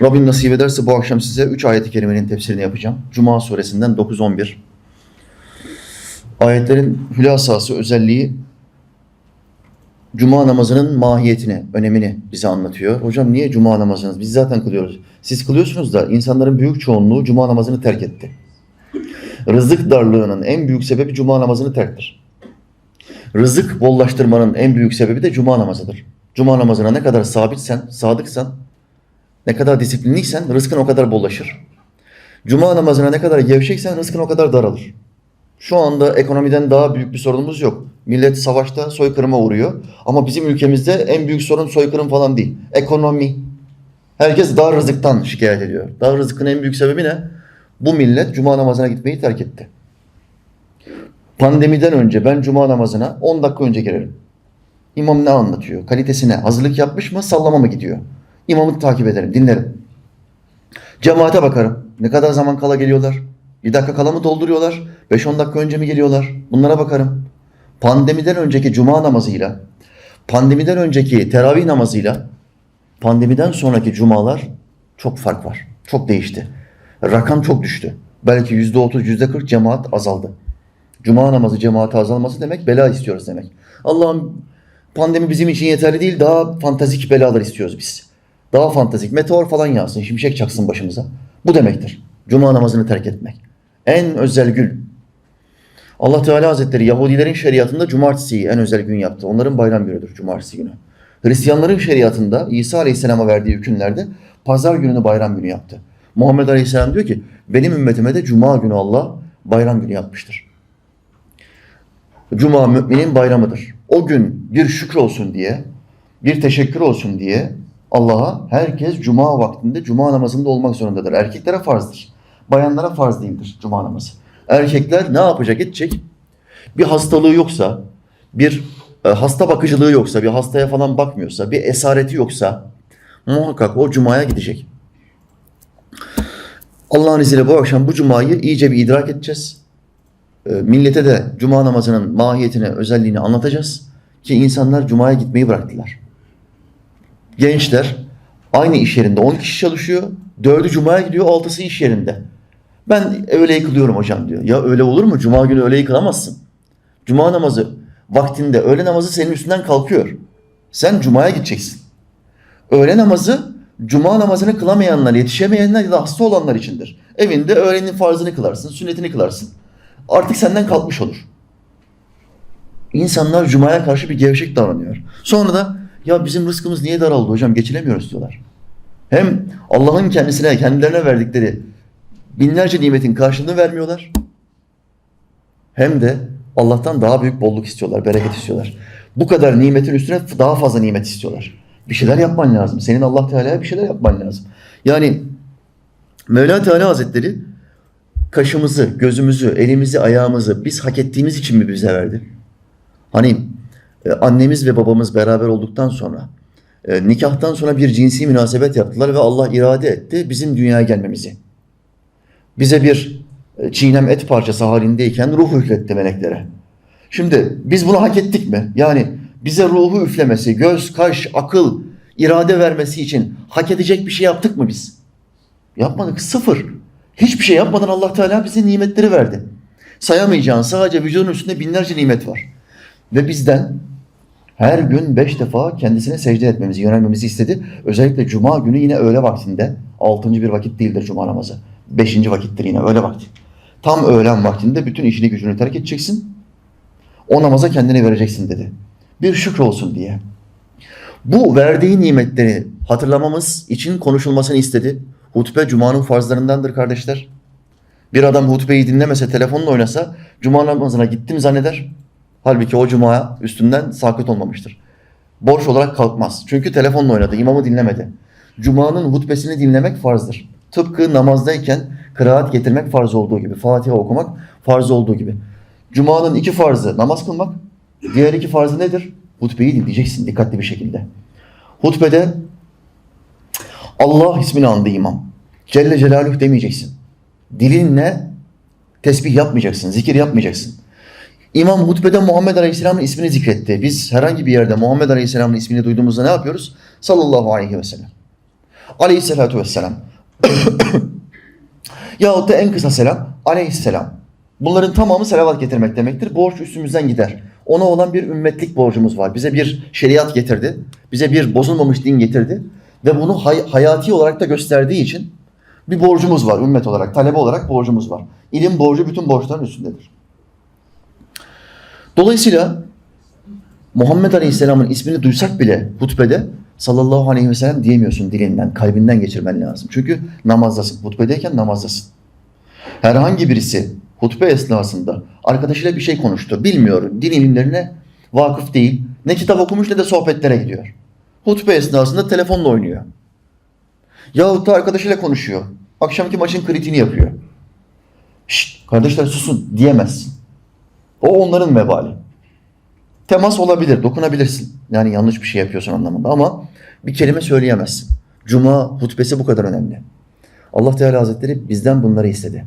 Rabbim nasip ederse bu akşam size 3 ayet-i kerimenin tefsirini yapacağım. Cuma suresinden 9-11. Ayetlerin hülasası, özelliği Cuma namazının mahiyetini, önemini bize anlatıyor. Hocam niye cuma namazınız? Biz zaten kılıyoruz. Siz kılıyorsunuz da insanların büyük çoğunluğu cuma namazını terk etti. Rızık darlığının en büyük sebebi cuma namazını terktir. Rızık bollaştırmanın en büyük sebebi de cuma namazıdır. Cuma namazına ne kadar sabitsen, sadıksan, ne kadar disiplinliysen rızkın o kadar bollaşır. Cuma namazına ne kadar gevşeksen rızkın o kadar daralır. Şu anda ekonomiden daha büyük bir sorunumuz yok. Millet savaşta soykırıma uğruyor. Ama bizim ülkemizde en büyük sorun soykırım falan değil. Ekonomi. Herkes dar rızıktan şikayet ediyor. Dar rızkın en büyük sebebi ne? Bu millet cuma namazına gitmeyi terk etti. Pandemiden önce ben cuma namazına 10 dakika önce girerim. İmam ne anlatıyor? Kalitesine hazırlık yapmış mı? Sallama mı gidiyor? İmamı takip ederim, dinlerim. Cemaate bakarım. Ne kadar zaman kala geliyorlar? Bir dakika kala mı dolduruyorlar? 5-10 dakika önce mi geliyorlar? Bunlara bakarım. Pandemiden önceki cuma namazıyla, pandemiden önceki teravih namazıyla, pandemiden sonraki cumalar çok fark var. Çok değişti. Rakam çok düştü. Belki %30, %40 cemaat azaldı. Cuma namazı cemaate azalması demek bela istiyoruz demek. Allah'ım pandemi bizim için yeterli değil daha fantastik belalar istiyoruz biz. Daha fantastik meteor falan yağsın şimşek çaksın başımıza. Bu demektir. Cuma namazını terk etmek. En özel gün. Allah Teala Hazretleri Yahudilerin şeriatında cumartesiyi en özel gün yaptı. Onların bayram günüdür cumartesi günü. Hristiyanların şeriatında İsa Aleyhisselam'a verdiği hükümlerde pazar gününü bayram günü yaptı. Muhammed Aleyhisselam diyor ki benim ümmetime de cuma günü Allah bayram günü yapmıştır. Cuma müminin bayramıdır. O gün bir şükür olsun diye, bir teşekkür olsun diye Allah'a herkes cuma vaktinde cuma namazında olmak zorundadır. Erkeklere farzdır. Bayanlara farz değildir cuma namazı. Erkekler ne yapacak edecek? Bir hastalığı yoksa, bir e, hasta bakıcılığı yoksa, bir hastaya falan bakmıyorsa, bir esareti yoksa muhakkak o cumaya gidecek. Allah'ın izniyle bu akşam bu cumayı iyice bir idrak edeceğiz. E, Millete de cuma namazının mahiyetini, özelliğini anlatacağız ki insanlar cumaya gitmeyi bıraktılar. Gençler aynı iş yerinde 10 kişi çalışıyor. Dördü cumaya gidiyor, altısı iş yerinde. Ben öğle yıkılıyorum hocam diyor. Ya öyle olur mu? Cuma günü öğle yıkılamazsın. Cuma namazı vaktinde öğle namazı senin üstünden kalkıyor. Sen cumaya gideceksin. Öğle namazı cuma namazını kılamayanlar, yetişemeyenler ya da hasta olanlar içindir. Evinde öğlenin farzını kılarsın, sünnetini kılarsın. Artık senden kalkmış olur. İnsanlar cumaya karşı bir gevşek davranıyor. Sonra da ya bizim rızkımız niye daraldı hocam geçilemiyoruz diyorlar. Hem Allah'ın kendisine, kendilerine verdikleri binlerce nimetin karşılığını vermiyorlar. Hem de Allah'tan daha büyük bolluk istiyorlar, bereket istiyorlar. Bu kadar nimetin üstüne daha fazla nimet istiyorlar. Bir şeyler yapman lazım. Senin Allah Teala'ya bir şeyler yapman lazım. Yani Mevla Teala Hazretleri kaşımızı, gözümüzü, elimizi, ayağımızı biz hak ettiğimiz için mi bize verdi? Hani annemiz ve babamız beraber olduktan sonra e, nikahtan sonra bir cinsi münasebet yaptılar ve Allah irade etti bizim dünyaya gelmemizi. Bize bir e, çiğnem et parçası halindeyken ruh üfletti meleklere. Şimdi biz bunu hak ettik mi? Yani bize ruhu üflemesi, göz, kaş, akıl, irade vermesi için hak edecek bir şey yaptık mı biz? Yapmadık. Sıfır. Hiçbir şey yapmadan Allah Teala bize nimetleri verdi. Sayamayacağın sadece vücudun üstünde binlerce nimet var. Ve bizden her gün beş defa kendisine secde etmemizi, yönelmemizi istedi. Özellikle cuma günü yine öğle vaktinde. Altıncı bir vakit değildir cuma namazı. Beşinci vakittir yine öğle vakti. Tam öğlen vaktinde bütün işini gücünü terk edeceksin. O namaza kendini vereceksin dedi. Bir şükür olsun diye. Bu verdiği nimetleri hatırlamamız için konuşulmasını istedi. Hutbe Cuma'nın farzlarındandır kardeşler. Bir adam hutbeyi dinlemese, telefonla oynasa Cuma namazına gittim zanneder. Halbuki o Cuma'ya üstünden sakıt olmamıştır. Borç olarak kalkmaz. Çünkü telefonla oynadı, imamı dinlemedi. Cuma'nın hutbesini dinlemek farzdır. Tıpkı namazdayken kıraat getirmek farz olduğu gibi, Fatiha okumak farz olduğu gibi. Cuma'nın iki farzı namaz kılmak, diğer iki farzı nedir? Hutbeyi dinleyeceksin dikkatli bir şekilde. Hutbede Allah ismini andı imam. Celle Celaluhu demeyeceksin. Dilinle tesbih yapmayacaksın, zikir yapmayacaksın. İmam hutbede Muhammed Aleyhisselam'ın ismini zikretti. Biz herhangi bir yerde Muhammed Aleyhisselam'ın ismini duyduğumuzda ne yapıyoruz? Sallallahu aleyhi ve sellem. Aleyhissalatu vesselam. Yahut da en kısa selam aleyhisselam. Bunların tamamı selavat getirmek demektir. Borç üstümüzden gider. Ona olan bir ümmetlik borcumuz var. Bize bir şeriat getirdi. Bize bir bozulmamış din getirdi. Ve bunu hay- hayati olarak da gösterdiği için bir borcumuz var ümmet olarak, talebe olarak borcumuz var. İlim borcu bütün borçların üstündedir. Dolayısıyla Muhammed Aleyhisselam'ın ismini duysak bile hutbede sallallahu aleyhi ve sellem diyemiyorsun dilinden, kalbinden geçirmen lazım. Çünkü namazdasın. Hutbedeyken namazdasın. Herhangi birisi hutbe esnasında arkadaşıyla bir şey konuştu. Bilmiyor. Din ilimlerine vakıf değil. Ne kitap okumuş ne de sohbetlere gidiyor. Hutbe esnasında telefonla oynuyor. Yahut da arkadaşıyla konuşuyor. Akşamki maçın kritiğini yapıyor. Şşt kardeşler susun diyemezsin. O onların vebali. Temas olabilir, dokunabilirsin. Yani yanlış bir şey yapıyorsun anlamında ama bir kelime söyleyemezsin. Cuma hutbesi bu kadar önemli. Allah Teala Hazretleri bizden bunları istedi.